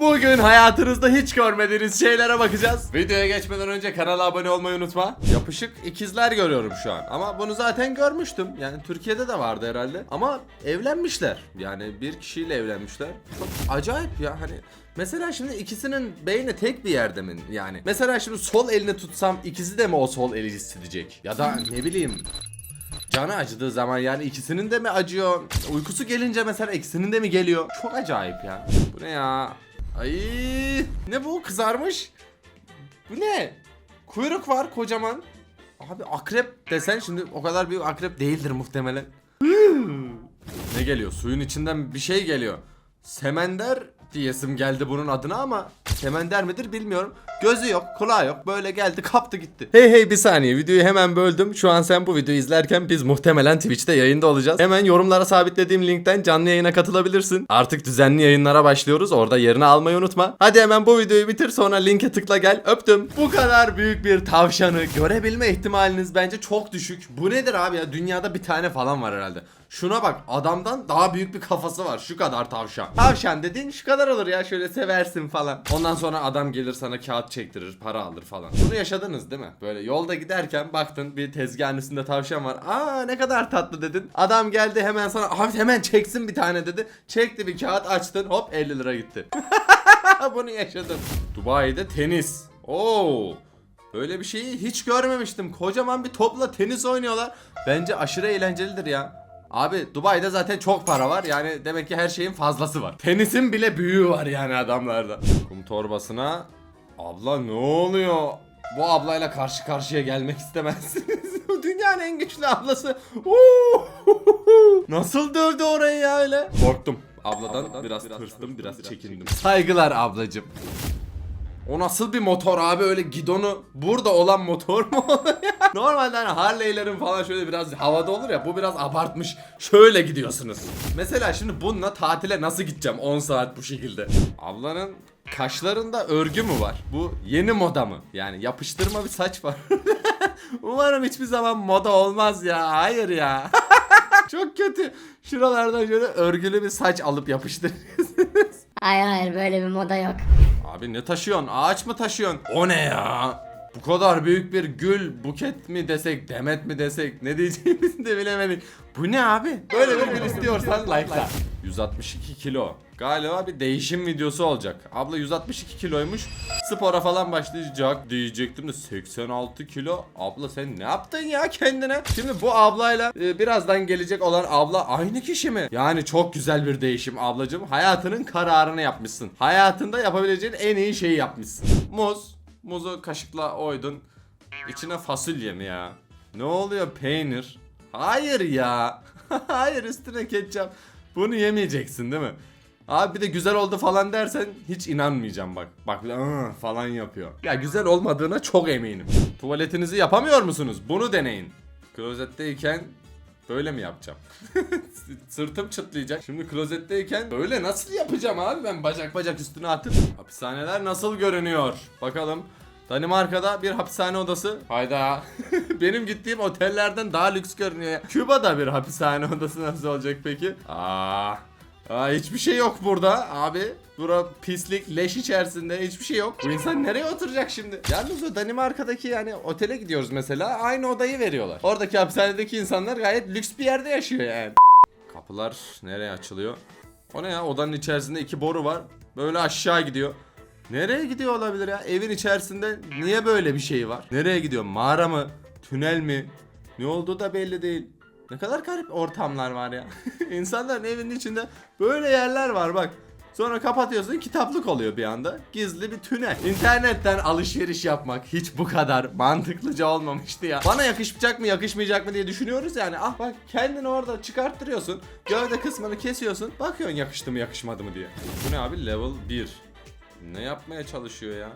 Bugün hayatınızda hiç görmediğiniz şeylere bakacağız. Videoya geçmeden önce kanala abone olmayı unutma. Yapışık ikizler görüyorum şu an. Ama bunu zaten görmüştüm. Yani Türkiye'de de vardı herhalde. Ama evlenmişler. Yani bir kişiyle evlenmişler. Acayip ya hani. Mesela şimdi ikisinin beyni tek bir yerde mi yani? Mesela şimdi sol elini tutsam ikisi de mi o sol eli hissedecek? Ya da ne bileyim Canı acıdığı zaman yani ikisinin de mi acıyor? Uykusu gelince mesela ikisinin de mi geliyor? Çok acayip ya. Bu ne ya? Ay ne bu kızarmış? Bu ne? Kuyruk var kocaman. Abi akrep desen şimdi o kadar büyük akrep değildir muhtemelen. ne geliyor? Suyun içinden bir şey geliyor. Semender diyesim geldi bunun adına ama semender midir bilmiyorum. Gözü yok, kulağı yok. Böyle geldi, kaptı gitti. Hey hey bir saniye. Videoyu hemen böldüm. Şu an sen bu videoyu izlerken biz muhtemelen Twitch'te yayında olacağız. Hemen yorumlara sabitlediğim linkten canlı yayına katılabilirsin. Artık düzenli yayınlara başlıyoruz. Orada yerini almayı unutma. Hadi hemen bu videoyu bitir sonra linke tıkla gel. Öptüm. Bu kadar büyük bir tavşanı görebilme ihtimaliniz bence çok düşük. Bu nedir abi ya? Dünyada bir tane falan var herhalde. Şuna bak adamdan daha büyük bir kafası var şu kadar tavşan. Tavşan dediğin şu kadar olur ya şöyle seversin falan. Ondan sonra adam gelir sana kağıt çektirir para alır falan. Bunu yaşadınız değil mi? Böyle yolda giderken baktın bir tezgahın üstünde tavşan var. Aa ne kadar tatlı dedin. Adam geldi hemen sana abi hemen çeksin bir tane dedi. Çekti bir kağıt açtın hop 50 lira gitti. Bunu yaşadım. Dubai'de tenis. Oo. Böyle bir şeyi hiç görmemiştim. Kocaman bir topla tenis oynuyorlar. Bence aşırı eğlencelidir ya. Abi Dubai'de zaten çok para var. Yani demek ki her şeyin fazlası var. Tenisin bile büyüğü var yani adamlarda. Kum torbasına abla ne oluyor? Bu ablayla karşı karşıya gelmek istemezsiniz. Bu Dünyanın en güçlü ablası. Nasıl dövdü orayı ya öyle? Korktum. Abladan, biraz, tırstım, biraz, çekindim. Saygılar ablacım. O nasıl bir motor abi öyle gidonu burada olan motor mu ya? Normalde hani Harley'lerin falan şöyle biraz havada olur ya bu biraz abartmış. Şöyle gidiyorsunuz. Mesela şimdi bununla tatile nasıl gideceğim 10 saat bu şekilde? Ablanın kaşlarında örgü mü var? Bu yeni moda mı? Yani yapıştırma bir saç var. Umarım hiçbir zaman moda olmaz ya. Hayır ya. Çok kötü. Şuralardan şöyle örgülü bir saç alıp yapıştırıyorsunuz. Hayır hayır böyle bir moda yok. Abi ne taşıyorsun? Ağaç mı taşıyorsun? O ne ya? Bu kadar büyük bir gül, buket mi desek, demet mi desek, ne diyeceğimizi de bilemedik. Bu ne abi? Böyle bir gül istiyorsan like'la. 162 kilo. Galiba bir değişim videosu olacak. Abla 162 kiloymuş. Spora falan başlayacak diyecektim de 86 kilo. Abla sen ne yaptın ya kendine? Şimdi bu ablayla e, birazdan gelecek olan abla aynı kişi mi? Yani çok güzel bir değişim ablacığım. Hayatının kararını yapmışsın. Hayatında yapabileceğin en iyi şeyi yapmışsın. Muz. Muzu kaşıkla oydun. İçine fasulye mi ya? Ne oluyor peynir? Hayır ya. Hayır üstüne ketçap. Bunu yemeyeceksin değil mi? Abi bir de güzel oldu falan dersen hiç inanmayacağım bak. Bak falan yapıyor. Ya güzel olmadığına çok eminim. Tuvaletinizi yapamıyor musunuz? Bunu deneyin. Klozetteyken böyle mi yapacağım? Sırtım çıtlayacak. Şimdi klozetteyken böyle nasıl yapacağım abi ben bacak bacak üstüne atıp. Hapishaneler nasıl görünüyor? Bakalım. Danimarka'da bir hapishane odası. Hayda. Benim gittiğim otellerden daha lüks görünüyor. ya. Küba'da bir hapishane odası nasıl olacak peki? Aa. Aa hiçbir şey yok burada abi. Bura pislik, leş içerisinde hiçbir şey yok. Bu insan nereye oturacak şimdi? Yalnız o Danimarka'daki yani otele gidiyoruz mesela aynı odayı veriyorlar. Oradaki hapishanedeki insanlar gayet lüks bir yerde yaşıyor yani. Kapılar nereye açılıyor? O ne ya? Odanın içerisinde iki boru var. Böyle aşağı gidiyor. Nereye gidiyor olabilir ya? Evin içerisinde niye böyle bir şey var? Nereye gidiyor? Mağara mı? Tünel mi? Ne olduğu da belli değil. Ne kadar garip ortamlar var ya. İnsanların evinin içinde böyle yerler var bak. Sonra kapatıyorsun kitaplık oluyor bir anda. Gizli bir tünel. İnternetten alışveriş yapmak hiç bu kadar mantıklıca olmamıştı ya. Bana yakışacak mı yakışmayacak mı diye düşünüyoruz yani. Ah bak kendini orada çıkarttırıyorsun. Gövde kısmını kesiyorsun. Bakıyorsun yakıştı mı yakışmadı mı diye. Bu ne abi level 1. Ne yapmaya çalışıyor ya?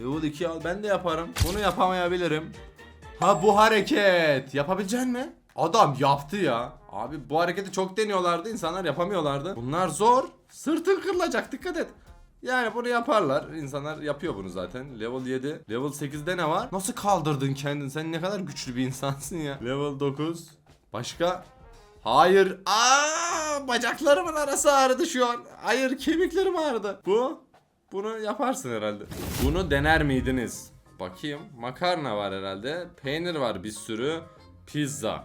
Level 2 al ben de yaparım. Bunu yapamayabilirim. Ha bu hareket. Yapabilecek mi? Adam yaptı ya. Abi bu hareketi çok deniyorlardı. insanlar yapamıyorlardı. Bunlar zor. Sırtın kırılacak dikkat et. Yani bunu yaparlar. İnsanlar yapıyor bunu zaten. Level 7. Level 8'de ne var? Nasıl kaldırdın kendini? Sen ne kadar güçlü bir insansın ya. Level 9. Başka? Hayır. Aa, bacaklarımın arası ağrıdı şu an. Hayır, kemiklerim ağrıdı. Bu? Bunu yaparsın herhalde. Bunu dener miydiniz? Bakayım. Makarna var herhalde. Peynir var bir sürü. Pizza.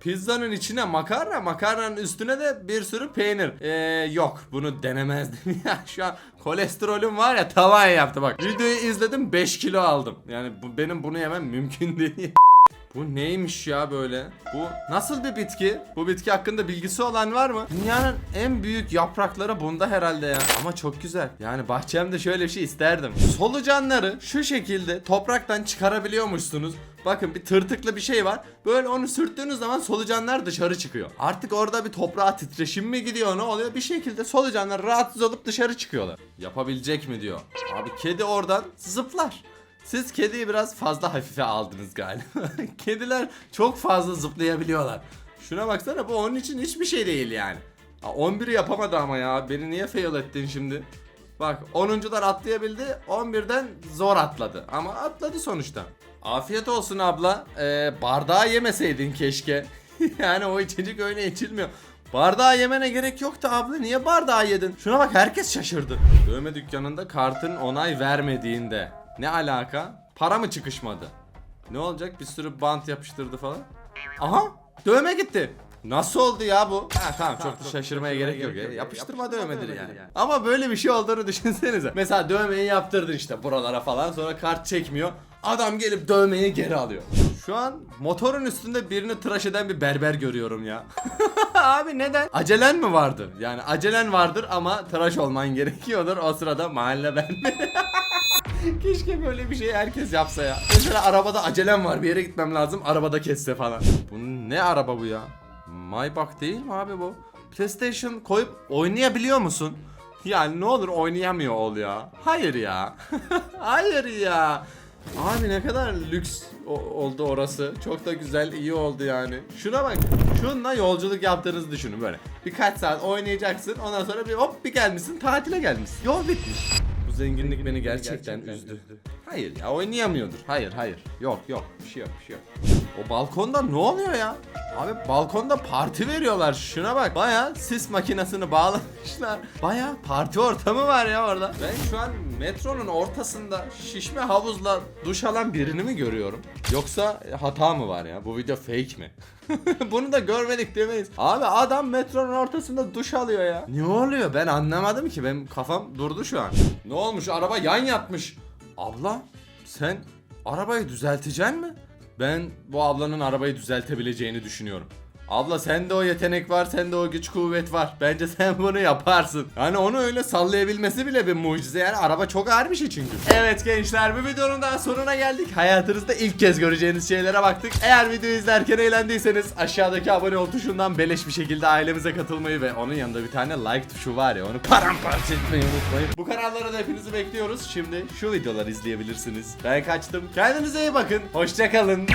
Pizzanın içine makarna, makarnanın üstüne de bir sürü peynir. Ee, yok bunu denemezdim ya. Şu an kolesterolüm var ya tavan yaptı bak. Videoyu izledim 5 kilo aldım. Yani bu, benim bunu yemem mümkün değil. Bu neymiş ya böyle? Bu nasıl bir bitki? Bu bitki hakkında bilgisi olan var mı? Dünyanın en büyük yaprakları bunda herhalde ya. Ama çok güzel. Yani bahçemde şöyle bir şey isterdim. Solucanları şu şekilde topraktan çıkarabiliyormuşsunuz. Bakın bir tırtıklı bir şey var. Böyle onu sürttüğünüz zaman solucanlar dışarı çıkıyor. Artık orada bir toprağa titreşim mi gidiyor ne oluyor? Bir şekilde solucanlar rahatsız olup dışarı çıkıyorlar. Yapabilecek mi diyor. Abi kedi oradan zıplar. Siz kediyi biraz fazla hafife aldınız galiba. Kediler çok fazla zıplayabiliyorlar. Şuna baksana bu onun için hiçbir şey değil yani. Ha, 11'i yapamadı ama ya. Beni niye fail ettin şimdi? Bak 10'uncular atlayabildi. 11'den zor atladı. Ama atladı sonuçta. Afiyet olsun abla. Ee, bardağı yemeseydin keşke. yani o içecek öyle içilmiyor. Bardağı yemene gerek yoktu abla. Niye bardağı yedin? Şuna bak herkes şaşırdı. Dövme dükkanında kartın onay vermediğinde. Ne alaka? Para mı çıkışmadı? Ne olacak? Bir sürü bant yapıştırdı falan. Aha! Dövme gitti. Nasıl oldu ya bu? Ha tamam çok da şaşırmaya gerek yok. ya. Yapıştırma dövmedir yani. Ama böyle bir şey olduğunu düşünsenize. Mesela dövmeyi yaptırdın işte buralara falan sonra kart çekmiyor. Adam gelip dövmeyi geri alıyor. Şu an motorun üstünde birini tıraş eden bir berber görüyorum ya. Abi neden? Acelen mi vardır? Yani acelen vardır ama tıraş olman gerekiyordur. O sırada mahalle berberi. Keşke böyle bir şey herkes yapsa ya. Mesela arabada acelem var bir yere gitmem lazım arabada kesse falan. Bu ne araba bu ya? Maybach değil mi abi bu? PlayStation koyup oynayabiliyor musun? Yani ne olur oynayamıyor ol ya. Hayır ya. Hayır ya. Abi ne kadar lüks oldu orası. Çok da güzel, iyi oldu yani. Şuna bak. Şununla yolculuk yaptığınızı düşünün böyle. Birkaç saat oynayacaksın. Ondan sonra bir hop bir gelmişsin, tatile gelmişsin. Yol bitmiş. Zenginlik beni gerçekten üzdü. Hayır ya oynayamıyordur. Hayır hayır. Yok yok bir şey yok bir şey yok. O balkonda ne oluyor ya? Abi balkonda parti veriyorlar. Şuna bak. Baya sis makinesini bağlamışlar. Baya parti ortamı var ya orada. Ben şu an metronun ortasında şişme havuzla duş alan birini mi görüyorum? Yoksa hata mı var ya? Bu video fake mi? Bunu da görmedik demeyiz. Abi adam metronun ortasında duş alıyor ya. Ne oluyor? Ben anlamadım ki. Benim kafam durdu şu an. Ne olmuş? Araba yan yatmış. Abla sen arabayı düzelteceksin mi? Ben bu ablanın arabayı düzeltebileceğini düşünüyorum. Abla sende o yetenek var, sende o güç kuvvet var. Bence sen bunu yaparsın. Yani onu öyle sallayabilmesi bile bir mucize. Yani araba çok ağır bir şey çünkü. Evet gençler bu videonun daha sonuna geldik. Hayatınızda ilk kez göreceğiniz şeylere baktık. Eğer videoyu izlerken eğlendiyseniz aşağıdaki abone ol tuşundan beleş bir şekilde ailemize katılmayı ve onun yanında bir tane like tuşu var ya onu paramparça etmeyi unutmayın. Bu kanallara da hepinizi bekliyoruz. Şimdi şu videoları izleyebilirsiniz. Ben kaçtım. Kendinize iyi bakın. Hoşçakalın.